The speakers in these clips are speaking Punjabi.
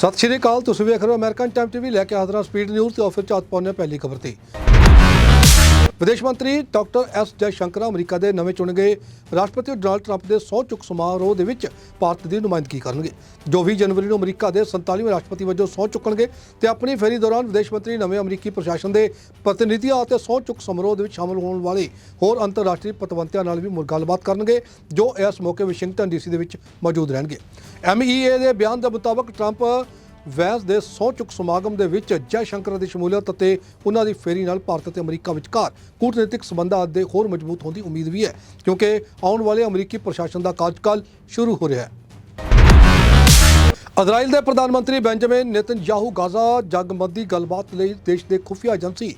ਸਤਿ ਸ਼੍ਰੀ ਅਕਾਲ, ਤੁਸੀਂ ਵੇਖ ਰਹੇ ਹੋ ਅਮਰੀਕਨ ਟਾਈਮ ਟੀਵੀ, ਲੈ ਕੇ ਹਾਜ਼ਰ ਸਪੀਡ ਨਿਊਜ਼ ਤੇ ਆਫਰ ਚਾਤ ਪਾਉਣੇ ਪਹਿਲੀ ਖਬਰ ਤੇ। ਵਿਦੇਸ਼ ਮੰਤਰੀ doctor S Jai Shankar America ਦੇ ਨਵੇਂ ਚੁਣੇ ਗਏ ਰਾਸ਼ਟਰਪਤੀ ਡੋਨਾਲਡ ਟਰੰਪ ਦੇ ਸਹੁੰ ਚੁੱਕ ਸਮਾਰੋਹ ਦੇ ਵਿੱਚ ਭਾਰਤ ਦੀ ਨੁਮਾਇੰਦਗੀ ਕਰਨਗੇ। ਜੋ 20 ਜਨਵਰੀ ਨੂੰ ਅਮਰੀਕਾ ਦੇ 47ਵੇਂ ਰਾਸ਼ਟਰਪਤੀ ਵਜੋਂ ਸਹੁੰ ਚੁੱਕਣਗੇ ਤੇ ਆਪਣੀ ਫੇਰੀ ਦੌਰਾਨ ਵਿਦੇਸ਼ ਮੰਤਰੀ ਨਵੇਂ ਅਮਰੀਕੀ ਪ੍ਰਸ਼ਾਸਨ ਦੇ ਪ੍ਰਤੀਨਿਧੀਆਂ ਅਤੇ ਸਹੁੰ ਚੁੱਕ ਸਮਾਰੋਹ ਦੇ ਵਿੱਚ ਸ਼ਾਮਲ ਹੋਣ ਵਾਲੇ ਹੋਰ ਅੰਤਰਰਾਸ਼ਟਰੀ ਪਤਵੰਤਿਆਂ ਨਾਲ ਵੀ ਮੁੜ ਗੱਲਬਾਤ ਕਰਨਗੇ, ਜੋ ਇਸ ਮੌਕੇ ਵਾਸ਼ਿੰਗਟਨ ਡੀਸੀ ਦੇ ਵਿੱਚ ਮੌਜੂਦ ਰਹਿਣਗੇ। ਐਮਈਏ ਦੇ ਬਿਆਨ ਦੇ ਮੁਤਾਬਕ ਟਰੰਪ ਵੈਸ ਦੇ ਸਹੁੰ ਚੁੱਕ ਸਮਾਗਮ ਦੇ ਵਿੱਚ ਜੈ ਸ਼ੰਕਰ ਦੀ ਸ਼ਮੂਲੀਅਤ ਅਤੇ ਉਹਨਾਂ ਦੀ ਫੇਰੀ ਨਾਲ ਭਾਰਤ ਅਤੇ ਅਮਰੀਕਾ ਵਿਚਕਾਰ ਕੂਟਨੀਤਿਕ ਸਬੰਧਾਂ ਦੇ ਹੋਰ ਮਜ਼ਬੂਤ ਹੋਣ ਦੀ ਉਮੀਦ ਵੀ ਹੈ, ਕਿਉਂਕਿ ਆਉਣ ਵਾਲੇ ਅਮਰੀਕੀ ਪ੍ਰਸ਼ਾਸਨ ਦਾ ਕਾਰਜਕਾਲ ਸ਼ੁਰੂ ਹੋ ਰਿਹਾ ਹੈ। ਇਜ਼ਰਾਈਲ ਦੇ ਪ੍ਰਧਾਨ ਮੰਤਰੀ ਬੈਂਜਾਮਿਨ ਨੇਤਨਯਾਹੂ ਗਾਜ਼ਾ ਜਗਮੰਦੀ ਗੱਲਬਾਤ ਲਈ ਦੇਸ਼ ਦੇ ਖੁਫੀਆ ਏਜੰਸੀ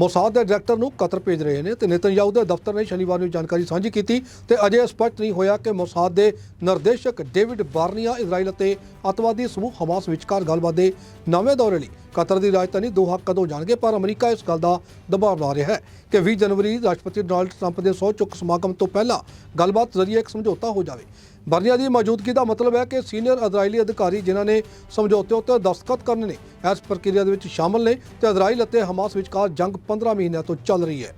ਮੋਸਾਦ ਦੇ ਡਾਇਰੈਕਟਰ ਨੂੰ ਕਤਰ ਭੇਜ ਰਹੇ ਨੇ ਤੇ ਨੇਤਨਯਾਹੂ ਦੇ ਦਫ਼ਤਰ ਨੇ ਸ਼ਨੀਵਾਰ ਨੂੰ ਜਾਣਕਾਰੀ ਸਾਂਝੀ ਕੀਤੀ ਤੇ ਅਜੇ ਸਪਸ਼ਟ ਨਹੀਂ ਹੋਇਆ ਕਿ ਮੋਸਾਦ ਦੇ ਨਿਰਦੇਸ਼ਕ ਡੇਵਿਡ ਬਾਰਨੀਆ ਇਜ਼ਰਾਈਲ ਅਤੇ ਅੱਤਵਾਦੀ ਸਮੂਹ ਹਮਾਸ ਵਿਚਕਾਰ ਗੱਲਬਾਤ ਦੇ ਨਵੇਂ ਦੌਰੇ ਲਈ ਕਤਰ ਦੀ ਰਾਜਧਾਨੀ ਦੋਹਾ ਕਦੋਂ ਜਾਣਗੇ, ਪਰ ਅਮਰੀਕਾ ਇਸ ਗੱਲ ਦਾ ਦਬਾਅ ਲਾ ਰਿਹਾ ਹੈ ਕਿ 20 ਜਨਵਰੀ ਰਾਸ਼ਟਰਪਤੀ ਡੋਨਾਲਡ ਟਰੰਪ ਦੇ ਸਹੁੰ ਚੁੱਕ ਸਮਾਗਮ ਤੋਂ ਪਹਿਲਾਂ ਗੱਲਬਾਤ ਜ਼ਰੀਏ ਇੱਕ ਸਮਝੌਤਾ ਹੋ ਜਾਵੇ। ਬਰਨੀਆ ਦੀ ਮੌਜੂਦਗੀ ਦਾ ਮਤਲਬ ਹੈ ਕਿ ਸੀਨੀਅਰ ਇਜ਼ਰਾਈਲੀ ਅਧਿਕਾਰੀ ਜਿਨ੍ਹਾਂ ਨੇ ਸਮਝੌਤੇ ਉੱਤੇ ਦਸਤਖਤ ਕਰਨੇ ਨੇ, ਇਸ ਪ੍ਰਕਿਰਿਆ ਦੇ ਵਿੱਚ ਸ਼ਾਮਲ ਨੇ ਤੇ ਇਜ਼ਰਾਈਲ ਅਤੇ ਹਮਾਸ ਵਿਚਕਾਰ ਜੰਗ 15 ਮਹੀਨਿਆਂ ਤੋਂ ਚੱਲ ਰਹੀ ਹੈ।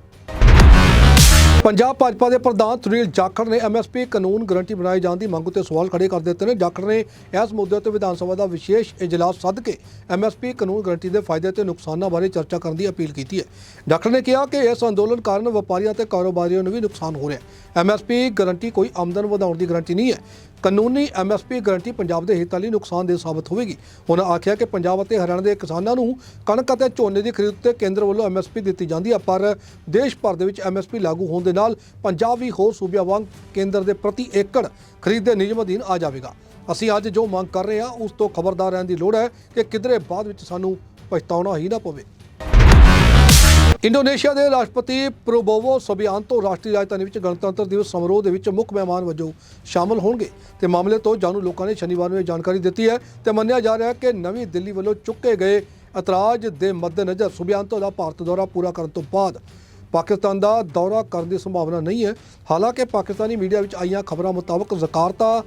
ਪੰਜਾਬ ਭਾਜਪਾ ਦੇ ਪ੍ਰਧਾਨ ਸੁਨੀਲ ਜਾਖੜ ਨੇ ਐਮਐਸਪੀ ਕਾਨੂੰਨ ਗਰੰਟੀ ਬਣਾਏ ਜਾਣ ਦੀ ਮੰਗ ਉੱਤੇ ਸਵਾਲ ਖੜੇ ਕਰ ਦਿੱਤੇ ਨੇ। ਜਾਖੜ ਨੇ ਇਸ ਮੁੱਦੇ ਤੇ ਵਿਧਾਨ ਸਭਾ ਦਾ ਵਿਸ਼ੇਸ਼ ਇਜਲਾਸ ਸੱਦ ਕੇ ਐਮਐਸਪੀ ਕਾਨੂੰਨ ਗਰੰਟੀ ਦੇ ਫਾਇਦੇ ਤੇ ਨੁਕਸਾਨਾਂ ਬਾਰੇ ਚਰਚਾ ਕਰਨ ਦੀ ਅਪੀਲ ਕੀਤੀ ਹੈ। ਜਾਖੜ ਨੇ ਕਿਹਾ ਕਿ ਇਸ ਅੰਦੋਲਨ ਕਾਰਨ ਵਪਾਰੀਆਂ ਤੇ ਕਾਰੋਬਾਰੀਆਂ ਨੂੰ ਵੀ ਨੁਕਸਾਨ ਹੋ ਰਿਹਾ ਹੈ। ਐਮਐਸਪੀ ਗਰੰਟੀ ਕੋਈ ਆਮਦਨ ਵਧਾਉਣ ਦੀ ਗਰੰਟੀ ਨਹੀਂ ਹੈ। ਕਾਨੂੰਨੀ ਐਮਐਸਪੀ ਗਰੰਟੀ ਪੰਜਾਬ ਦੇ ਹਿੱਤਾਂ ਲਈ ਨੁਕਸਾਨਦੇਹ ਸਾਬਤ ਹੋਵੇਗੀ। ਉਹਨਾਂ ਆਖਿਆ ਕਿ ਪੰਜਾਬ ਅਤੇ ਹਰਿਆਣਾ ਦੇ ਕਿਸਾਨਾਂ ਨੂੰ ਕਣਕ ਅਤੇ ਝੋਨੇ ਦੀ ਖਰੀਦ ਤੇ ਕੇਂਦਰ ਵੱਲੋਂ ਐਮਐਸਪੀ ਦਿੱਤੀ ਜਾਂਦੀ ਹੈ ਪਰ ਦੇਸ਼ ਭਰ ਦੇ ਵਿੱਚ ਐਮਐਸਪੀ ਲਾਗੂ ਹੋਣ ਦੇ ਨਾਲ ਪੰਜਾਬ ਵੀ ਹੋਰ ਸੂਬਿਆਂ ਵਾਂਗ ਕੇਂਦਰ ਦੇ ਪ੍ਰਤੀ ਏਕੜ ਖਰੀਦ ਦੇ ਨਿਯਮ ਅਧੀਨ ਆ ਜਾਵੇਗਾ। ਅਸੀਂ ਅੱਜ ਜੋ ਮੰਗ ਕਰ ਰਹੇ ਹਾਂ, ਉਸ ਤੋਂ ਖਬਰਦਾਰ ਰਹਿਣ ਦੀ ਲੋੜ ਹੈ ਕਿ ਕਿਧਰੇ ਬਾਅਦ ਵਿੱਚ ਸਾਨੂੰ ਪਛਤਾਉਣਾ ਹੀ ਨਾ ਪਵੇ। ਇੰਡੋਨੇਸ਼ੀਆ ਦੇ ਰਾਸ਼ਟਰਪਤੀ ਪ੍ਰੋਬੋਵੋ ਸਬਿਆਨਤੋ ਰਾਸ਼ਟਰੀ ਰਾਜਧਾਨੀ ਵਿੱਚ ਗਣਤੰਤਰ ਦਿਵਸ ਸਮਾਰੋਹ ਦੇ ਵਿੱਚ ਮੁੱਖ ਮਹਿਮਾਨ ਵਜੋਂ ਸ਼ਾਮਲ ਹੋਣਗੇ ਤੇ ਮਾਮਲੇ ਤੋਂ ਜਾਣੂ ਲੋਕਾਂ ਨੇ ਸ਼ਨੀਵਾਰ ਨੂੰ ਇਹ ਜਾਣਕਾਰੀ ਦਿੱਤੀ ਹੈ ਤੇ ਮੰਨਿਆ ਜਾ ਰਿਹਾ ਹੈ ਕਿ ਨਵੀਂ ਦਿੱਲੀ ਵੱਲੋਂ ਚੁੱਕੇ ਗਏ ਇਤਰਾਜ਼ ਦੇ ਮੱਦੇਨਜ਼ਰ ਸੁਬਿਆਨਤੋ ਦਾ ਭਾਰਤ ਦੌਰਾ ਪੂਰਾ ਕਰਨ ਤੋਂ ਬਾਅਦ ਪਾਕਿਸਤਾਨ ਦਾ ਦੌਰਾ ਕਰਨ ਦੀ ਸੰਭਾਵਨਾ ਨਹੀਂ ਹੈ। ਹਾਲਾਂਕਿ ਪਾਕਿਸਤਾਨੀ ਮੀਡੀਆ ਵਿੱਚ ਆਈਆਂ ਖਬਰਾਂ ਮੁਤਾਬਕ ਜ਼ਕਾਰਤਾ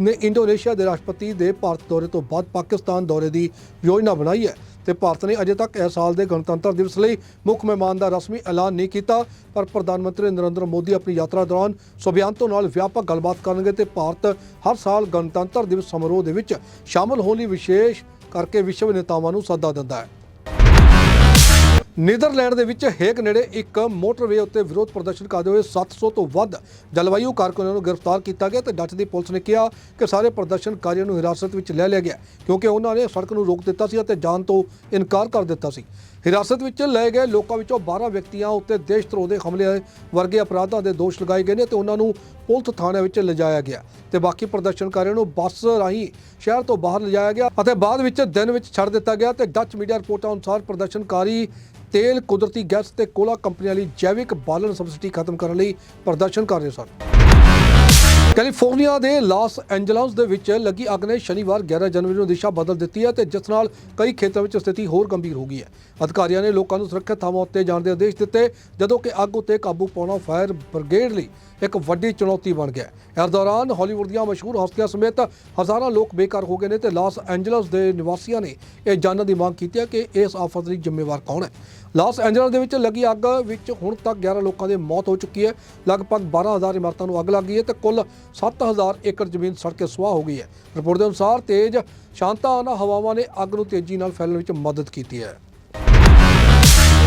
ਨੇ ਇੰਡੋਨੇਸ਼ੀਆ ਦੇ ਰਾਸ਼ਟਰਪਤੀ ਦੇ ਭਾਰਤ ਦੌਰੇ ਤੋਂ ਬਾਅਦ ਪਾਕਿਸਤਾਨ ਦੌਰੇ ਦੀ ਯੋਜਨਾ ਬਣਾਈ ਹੈ। ਤੇ ਭਾਰਤ ਨੇ ਅਜੇ ਤੱਕ ਇਸ ਸਾਲ ਦੇ ਗਣਤੰਤਰ ਦਿਵਸ ਲਈ ਮੁੱਖ ਮਹਿਮਾਨ ਦਾ ਰਸਮੀ ਐਲਾਨ ਨਹੀਂ ਕੀਤਾ, ਪਰ ਪ੍ਰਧਾਨ ਮੰਤਰੀ ਨਰਿੰਦਰ ਮੋਦੀ ਆਪਣੀ ਯਾਤਰਾ ਦੌਰਾਨ ਸੁਬਿਆਨਤੋ ਨਾਲ ਵਿਆਪਕ ਗੱਲਬਾਤ ਕਰਨਗੇ ਤੇ ਭਾਰਤ ਹਰ ਸਾਲ ਗਣਤੰਤਰ ਦਿਵਸ ਸਮਾਰੋਹ ਦੇ ਵਿੱਚ ਸ਼ਾਮਲ ਹੋਣ ਲਈ ਵਿਸ਼ੇਸ਼ ਕਰਕੇ ਵਿਸ਼ਵ ਨੇਤਾਵਾਂ ਨੂੰ ਸੱਦਾ ਦਿੰਦਾ ਹੈ। ਨੀਦਰਲੈਂਡ ਦੇ ਵਿੱਚ ਹੇਕ ਨੇੜੇ ਇੱਕ ਮੋਟਰਵੇ ਉੱਤੇ ਵਿਰੋਧ ਪ੍ਰਦਰਸ਼ਨ ਕਰਦੇ ਹੋਏ 700 ਤੋਂ ਵੱਧ ਜਲਵਾਯੂ ਕਾਰਕੁਨਾਂ ਨੂੰ ਗ੍ਰਿਫਤਾਰ ਕੀਤਾ ਗਿਆ ਤੇ ਡੱਚ ਦੀ ਪੁਲਿਸ ਨੇ ਕਿਹਾ ਕਿ ਸਾਰੇ ਪ੍ਰਦਰਸ਼ਨਕਾਰੀਆਂ ਨੂੰ ਹਿਰਾਸਤ ਵਿੱਚ ਲੈ ਲਿਆ ਗਿਆ ਕਿਉਂਕਿ ਉਹਨਾਂ ਨੇ ਸੜਕ ਨੂੰ ਰੋਕ ਦਿੱਤਾ ਸੀ ਅਤੇ ਜਾਣ ਤੋਂ ਇਨਕਾਰ ਕਰ ਦਿੱਤਾ ਸੀ। ਹਿਰਾਸਤ ਵਿੱਚ ਲਏ ਗਏ ਲੋਕਾਂ ਵਿੱਚੋਂ 12 ਵਿਅਕਤੀਆਂ ਉੱਤੇ ਦੇਸ਼ ਧਰੋਹ ਦੇ ਹਮਲੇ ਵਰਗੇ ਅਪਰਾਧਾਂ ਦੇ ਦੋਸ਼ ਲਗਾਏ ਗਏ ਨੇ ਤੇ ਉਹਨਾਂ ਨੂੰ ਪੁਲਿਸ ਥਾਣੇ ਵਿੱਚ ਲਿਜਾਇਆ ਗਿਆ ਤੇ ਬਾਕੀ ਪ੍ਰਦਰਸ਼ਨਕਾਰੀਆਂ ਨੂੰ ਬੱਸ ਰਾਹੀਂ ਸ਼ਹਿਰ ਤੋਂ ਬਾਹਰ ਲਿਜਾਇਆ ਗਿਆ ਅਤੇ ਬਾਅਦ ਵਿੱਚ ਦਿਨ ਵਿੱਚ ਛੱਡ ਦਿੱਤਾ ਗਿਆ ਤੇ ਡੱਚ ਮੀਡੀਆ ਰਿਪੋਰਟਾਂ ਅਨੁਸਾਰ ਪ੍ਰਦਰਸ਼ਨਕਾਰੀ ਤੇਲ, ਕੁਦਰਤੀ ਗੈਸ ਤੇ ਕੋਲਾ ਕੰਪਨੀਆਂ ਲਈ ਜੈਵਿਕ ਬਾਲਣ ਸਬਸਿਡੀ ਖਤਮ ਕਰਨ ਲਈ ਪ੍ਰਦਰਸ਼ਨ ਕਰ ਰਹੇ ਸਨ। ਕੈਲੀਫੋਰਨੀਆ ਦੇ ਲਾਸ ਐਂਜਲਸ ਦੇ ਵਿੱਚ ਲੱਗੀ ਅੱਗ ਨੇ ਸ਼ਨੀਵਾਰ 11 ਜਨਵਰੀ ਨੂੰ ਦਿਸ਼ਾ ਬਦਲ ਦਿੱਤੀ ਹੈ ਤੇ ਜਿਸ ਨਾਲ ਕਈ ਖੇਤਰਾਂ ਵਿੱਚ ਸਥਿਤੀ ਹੋਰ ਗੰਭੀਰ ਹੋ ਗਈ ਹੈ ਅਧਿਕਾਰੀਆਂ ਨੇ ਲੋਕਾਂ ਨੂੰ ਸੁਰੱਖਿਅਤ ਥਾਵਾਂ ਉੱਤੇ ਜਾਣ ਦੇ ਆਦੇਸ਼ ਦਿੱਤੇ, ਜਦੋਂ ਕਿ ਅੱਗ ਉੱਤੇ ਕਾਬੂ ਪਾਉਣਾ ਫਾਇਰ ਬ੍ਰਿਗੇਡ ਲਈ ਇੱਕ ਵੱਡੀ ਚੁਣੌਤੀ ਬਣ ਗਿਆ ਹੈ। ਇਸ ਦੌਰਾਨ ਹਾਲੀਵੁੱਡ ਦੀਆਂ ਮਸ਼ਹੂਰ ਹਸਤੀਆਂ ਸਮੇਤ ਹਜ਼ਾਰਾਂ ਲੋਕ ਬੇਕਾਰ ਹੋ ਗਏ ਨੇ ਤੇ ਲਾਸ ਐਂਜਲਸ ਦੇ ਨਿਵਾਸੀਆਂ ਨੇ ਇਹ ਜਾਣਨ ਦੀ ਮੰਗ ਕੀਤੀ ਹੈ ਕਿ ਇਸ ਆਫਤ ਲਈ ਜ਼ਿੰਮੇਵਾਰ ਕੌਣ ਹੈ ਲਾਸ ਐਂਜਲਸ ਦੇ ਵਿੱਚ ਲੱਗੀ ਅੱਗ, ਵਿੱਚ ਹੁਣ ਤੱਕ 11 ਲੋਕਾਂ ਦੀ ਮੌਤ ਹੋ ਚੁੱਕੀ ਹੈ। ਲਗਭਗ 12000 ਇਮਾਰਤਾਂ ਨੂੰ ਅੱਗ ਲੱਗ ਗਈ ਹੈ ਤੇ ਕੁੱਲ 7000 ਏਕੜ ਜ਼ਮੀਨ ਸੜ ਕੇ ਸੁਆਹ ਹੋ ਗਈ ਹੈ। ਰਿਪੋਰਟ ਦੇ ਅਨੁਸਾਰ ਤੇਜ਼ ਸ਼ਾਂਤਾਨਾ ਹਵਾਵਾਂ ਨੇ ਅੱਗ ਨੂੰ ਤੇਜ਼ੀ ਨਾਲ ਫੈਲਣ ਵਿੱਚ ਮਦਦ ਕੀਤੀ ਹੈ।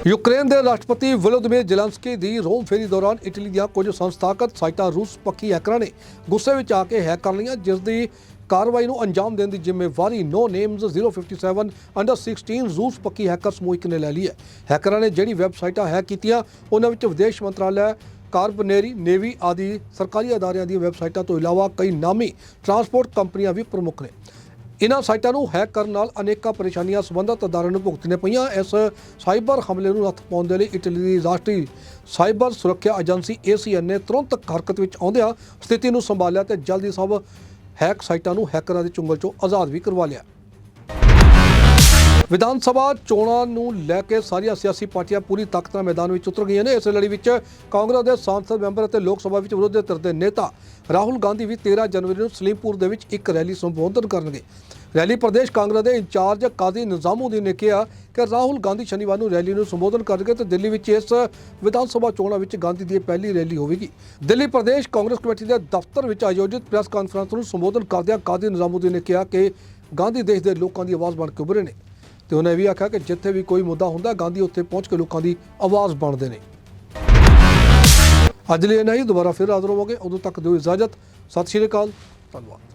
ਯੂਕਰੇਨ ਦੇ ਰਾਸ਼ਟਰਪਤੀ ਵਲੋਦੀਮੀਰ ਜ਼ੈਲੈਂਸਕੀ ਦੀ ਰੋਮ ਫੇਰੀ ਦੌਰਾਨ ਇਟਲੀ ਦੀਆਂ ਕੁਝ ਸੰਸਥਾਗਤ ਸਾਈਟਾਂ ਰੂਸ ਪੱਖੀ ਹੈਕਰਾਂ ਨੇ ਗੁੱਸੇ ਵਿੱਚ ਆ ਕੇ ਹੈਕ ਕਰ ਲਈਆਂ ਜਿਸ ਦੀ ਕਾਰਵਾਈ ਨੂੰ ਅੰਜਾਮ ਦੇਣ ਦੀ ਜ਼ਿੰਮੇਵਾਰੀ ਨੋ ਨੇਮਸ 057 ਅੰਡਰ 16 ਜ਼ੂਸ ਪੱਕੀ ਹੈਕਰ ਸਮੂਹ ਨੇ ਲੈ ਲਈ ਹੈ। ਹੈਕਰਾਂ ਨੇ ਜਿਹੜੀ ਵੈਬਸਾਈਟਾਂ ਹੈਕ ਕੀਤੀਆਂ, ਉਹਨਾਂ ਵਿੱਚ ਵਿਦੇਸ਼ ਮੰਤਰਾਲਾ ਕਾਰਬਨੇਰੀ ਨੇਵੀ ਆਦਿ ਸਰਕਾਰੀ ਅਦਾਰਿਆਂ ਦੀਆਂ ਵੈਬਸਾਈਟਾਂ ਤੋਂ ਇਲਾਵਾ ਕਈ ਨਾਮੀ ਟਰਾਂਸਪੋਰਟ ਕੰਪਨੀਆਂ ਵੀ ਪ੍ਰਮੁੱਖ ਨੇ। ਇਨ੍ਹਾਂ ਸਾਈਟਾਂ ਨੂੰ ਹੈਕ ਕਰਨ ਨਾਲ ਅਨੇਕਾਂ ਪਰੇਸ਼ਾਨੀਆਂ ਸੰਬੰਧਤ ਅਦਾਰਿਆਂ ਨੂੰ ਭੁਗਤਣੀਆਂ ਪਈਆਂ। ਇਸ ਸਾਈਬਰ ਹਮਲੇ ਨੂੰ ਹੱਥ ਪਾਉਣ ਦੇ ਲਈ ਇਟਲੀ ਦੀ ਰਾਸ਼ਟਰੀ ਸਾਈਬਰ ਸੁਰੱਖਿਆ ਏਜੰਸੀ ACN ਨੇ ਤੁਰੰਤ ਹਰਕਤ ਵਿੱਚ ਆਉਂਦਿਆਂ ਸਥਿਤੀ ਨੂੰ ਸੰਭਾਲਿਆ ਤੇ ਜਲਦੀ ਸਭ ਹੈਕ ਸਾਈਟਾਂ ਨੂੰ ਹੈਕਰਾਂ ਦੇ ਚੁੰਗਲ ਚੋਂ ਆਜ਼ਾਦ ਵੀ ਕਰਵਾ ਲਿਆ। ਵਿਧਾਨ ਸਭਾ ਚੋਣਾਂ ਨੂੰ ਲੈ ਕੇ ਸਾਰੀਆਂ ਸਿਆਸੀ ਪਾਰਟੀਆਂ ਪੂਰੀ ਤਾਕਤ ਨਾਲ ਮੈਦਾਨ ਵਿੱਚ ਉਤਰ ਗਈਆਂ ਨੇ। ਇਸ ਲੜੀ ਵਿੱਚ ਕਾਂਗਰਸ ਦੇ ਸੰਸਦ, ਮੈਂਬਰ ਅਤੇ ਲੋਕ ਸਭਾ ਵਿੱਚ ਵਿਰੋਧੀ ਧਿਰ ਦੇ ਨੇਤਾ ਰਾਹੁਲ ਗਾਂਧੀ ਵੀ 13 ਜਨਵਰੀ ਨੂੰ ਸਲੀਮਪੁਰ ਦੇ ਵਿੱਚ ਇੱਕ ਰੈਲੀ ਸੰਬੋਧਨ ਕਰਨਗੇ। ਰੈਲੀ ਪ੍ਰਦੇਸ਼ ਕਾਂਗਰਸ ਦੇ ਇੰਚਾਰਜ ਕਾਦੀ ਨਿਜ਼ਾਮੂਦੀਨ ਨੇ ਕਿਹਾ ਕਿ ਰਾਹੁਲ ਗਾਂਧੀ ਸ਼ਨੀਵਾਰ ਨੂੰ ਰੈਲੀ ਨੂੰ ਸੰਬੋਧਨ ਕਰਨਗੇ ਤੇ ਦਿੱਲੀ ਵਿੱਚ ਇਸ ਵਿਧਾਨ ਸਭਾ ਚੋਣਾਂ ਵਿੱਚ ਗਾਂਧੀ ਦੀ ਪਹਿਲੀ ਰੈਲੀ ਹੋਵੇਗੀ। ਦਿੱਲੀ ਪ੍ਰਦੇਸ਼ ਕਾਂਗਰਸ ਕਮੇਟੀ ਦੇ ਦਫ਼ਤਰ ਵਿੱਚ ਆਯੋਜਿਤ ਪ੍ਰੈਸ ਕਾਨਫਰੰਸ ਨੂੰ ਸੰਬੋਧਨ ਕਰਦਿਆਂ ਕਾਦੀ ਨਿਜ਼ਾਮੂਦੀਨ ਨੇ ਕਿਹਾ ਕਿ ਗਾਂਧੀ ਦੇਸ਼ ਦੇ ਲੋਕਾਂ ਦੀ ਆਵਾਜ਼ ਬਣ ਕੇ ਉਭਰੇ ਨੇ। ਤੇ ਉਹਨੇ ਇਹ ਵੀ ਆਖਿਆ ਕਿ ਜਿੱਥੇ ਵੀ ਕੋਈ ਮੁੱਦਾ ਹੁੰਦਾ, ਗਾਂਧੀ ਉੱਥੇ ਪਹੁੰਚ ਕੇ ਲੋਕਾਂ ਦੀ ਆਵਾਜ਼ ਬਣਦੇ ਨੇ। ਅੱਜ ਲਈ ਨਹੀਂ ਦੁਬਾਰਾ ਫਿਰ ਹਾਜ਼ਰ ਹੋਵਾਂਗੇ। ਉਦੋਂ ਤੱਕ ਦਿਓ ਇਜਾਜ਼ਤ। ਸਤਿ ਸ਼੍ਰੀ ਅਕਾਲ। ਧੰਨਵਾਦ।